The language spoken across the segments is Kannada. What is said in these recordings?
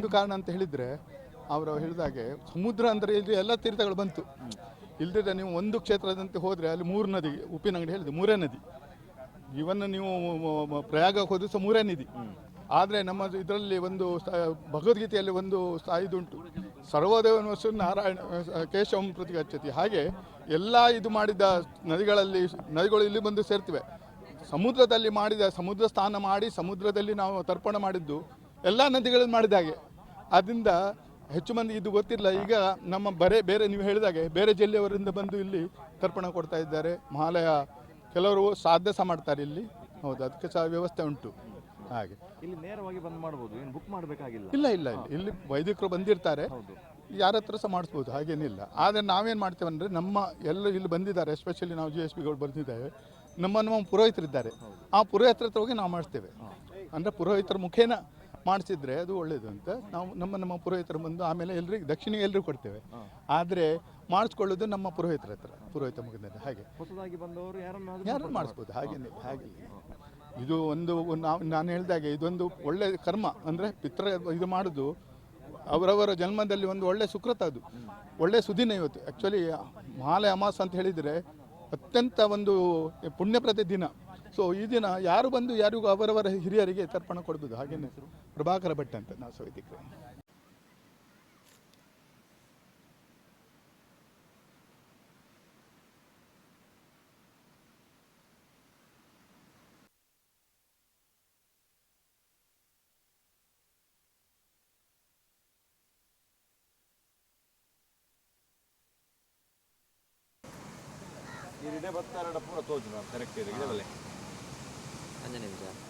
ಒಂದು ಕಾರಣ ಅಂತ ಹೇಳಿದರೆ, ಅವರು ಹೇಳಿದಾಗೆ ಸಮುದ್ರ ಅಂದರೆ ಇಲ್ಲಿ ಎಲ್ಲ ತೀರ್ಥಗಳು ಬಂತು. ಇಲ್ದಿದ್ರೆ ನೀವು ಒಂದು ಕ್ಷೇತ್ರದಂತೆ ಹೋದರೆ ಅಲ್ಲಿ ಮೂರು ನದಿ ಉಪ್ಪಿನಂಗಡಿ ಹೇಳಿದೆ ಮೂರೇ ನದಿ. ಇವನ್ನು ನೀವು ಪ್ರಯಾಗ ಹೋದ್ರೆ ಸಹ ಮೂರೇ ನದಿ ಆದರೆ ನಮ್ಮ ಇದರಲ್ಲಿ ಒಂದು ಭಗವದ್ಗೀತೆಯಲ್ಲಿ ಒಂದು ಸಾಯುದುಂಟು ವಸ್ತು ನಾರಾಯಣ, ಕೇಶವಂ ಪ್ರತಿ ಗಚ್ಚತಿ ಹಾಗೆ ಎಲ್ಲ ಇದು ಮಾಡಿದ ನದಿಗಳಲ್ಲಿ, ನದಿಗಳು ಇಲ್ಲಿ ಬಂದು ಸೇರ್ತಿವೆ. ಸಮುದ್ರದಲ್ಲಿ ಮಾಡಿದ, ಸಮುದ್ರ ಸ್ನಾನ ಮಾಡಿ, ಸಮುದ್ರದಲ್ಲಿ ನಾವು ತರ್ಪಣ ಮಾಡಿದ್ದು, ಎಲ್ಲ ನದಿಗಳಲ್ಲಿ ಮಾಡಿದ ಹಾಗೆ. ಅದರಿಂದ ಹೆಚ್ಚು ಮಂದಿ ಇದು ಗೊತ್ತಿಲ್ಲ. ಈಗ ನಮ್ಮ ಬರೇ ಬೇರೆ ನೀವು ಹೇಳಿದಾಗೆ ಬೇರೆ ಜಿಲ್ಲೆಯವರಿಂದ ಬಂದು ಇಲ್ಲಿ ತರ್ಪಣ ಕೊಡ್ತಾ ಇದ್ದಾರೆ. ಮಹಾಲಯ ಕೆಲವರು ಸಾಧ್ಯ ಸಹ ಮಾಡ್ತಾರೆ ಇಲ್ಲಿ. ಹೌದು ಅದಕ್ಕೆ ಸಹ ವ್ಯವಸ್ಥೆ ಉಂಟು. ಹಾಗೆ. ಇಲ್ಲಿ ನೇರವಾಗಿ ಬಂದು ಮಾಡ್ಬೋದು ಏನು ಬುಕ್ ಮಾಡಬೇಕಾಗಿಲ್ಲ? ಇಲ್ಲ ಇಲ್ಲ ಇಲ್ಲ. ಇಲ್ಲಿ ವೈದಿಕರು ಬಂದಿರ್ತಾರೆ. ಯಾರ ಹತ್ರ ಸಹ ಮಾಡಿಸ್ಬೋದು ಹಾಗೇನಿಲ್ಲ. ಆದರೆ ನಾವೇನು ಮಾಡ್ತೇವೆ ಅಂದರೆ ನಮ್ಮ ಎಲ್ಲ ಇಲ್ಲಿ ಬಂದಿದ್ದಾರೆ ಎಸ್ಪೆಷಲಿ ನಾವು ಜಿ ಎಸ್ ಪಿಗಳು ಬಂದಿದ್ದೇವೆ. ನಮ್ಮ ನಮ್ಮ ಪುರೋಹಿತರಿದ್ದಾರೆ. ಆ ಪುರೋಹಿತರ ಹತ್ರ ಹೋಗಿ ನಾವು ಮಾಡಿಸ್ತೇವೆ ಅಂದರೆ ಪುರೋಹಿತರ ಮುಖೇನ ಮಾಡಿಸಿದ್ರೆ ಅದು ಒಳ್ಳೇದು ಅಂತ ನಾವು ನಮ್ಮ ನಮ್ಮ ಪುರೋಹಿತರ ಬಂದು ಆಮೇಲೆ ಎಲ್ರಿಗೂ ದಕ್ಷಿಣ ಎಲ್ಲರೂ ಕೊಡ್ತೇವೆ. ಆದರೆ ಮಾಡಿಸ್ಕೊಳ್ಳೋದು ನಮ್ಮ ಪುರೋಹಿತರ ಹತ್ರ ಪುರೋಹಿತ ಮುಖದಲ್ಲಿ ಹಾಗೆ. ಹೊಸದಾಗಿ ಬಂದವರು ಯಾರನ್ನು ಯಾರು ಮಾಡಿಸ್ಬೋದು? ಹಾಗೆ ಹಾಗೆ ಇದು ಒಂದು ಒಂದು ನಾವು ನಾನು ಹೇಳಿದಾಗೆ ಇದೊಂದು ಒಳ್ಳೆ ಕರ್ಮ ಅಂದರೆ ಪಿತ್ರ ಇದು ಮಾಡೋದು ಅವರವರ ಜನ್ಮದಲ್ಲಿ ಒಂದು ಒಳ್ಳೆ ಸುಕೃತ ಅದು. ಒಳ್ಳೆ ಸುದಿನ ಇವತ್ತು. ಆ್ಯಕ್ಚುಲಿ ಮಹಾಲಯ ಅಮಾಸ ಅಂತ ಹೇಳಿದರೆ ಅತ್ಯಂತ ಒಂದು ಪುಣ್ಯಪ್ರದ ದಿನ ಸೊ ಈ ದಿನ ಯಾರು ಬಂದು ಯಾರಿಗೂ ಅವರವರ ಹಿರಿಯರಿಗೆ ತರ್ಪಣ ಕೊಡ್ಬೋದು ಹಾಗೇನೆ ಪ್ರಭಾಕರ ಭಟ್ ಅಂತ ನಾವು ಸವಿತಿಕ್ರೆ ಇದೆ ಬರ್ತಾರಡ ಪೂರ ತೋಜು ಕರೆಕ್ಟ್ ಇದೆ ಇದೆಲ್ಲ 那两家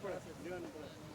Gracias.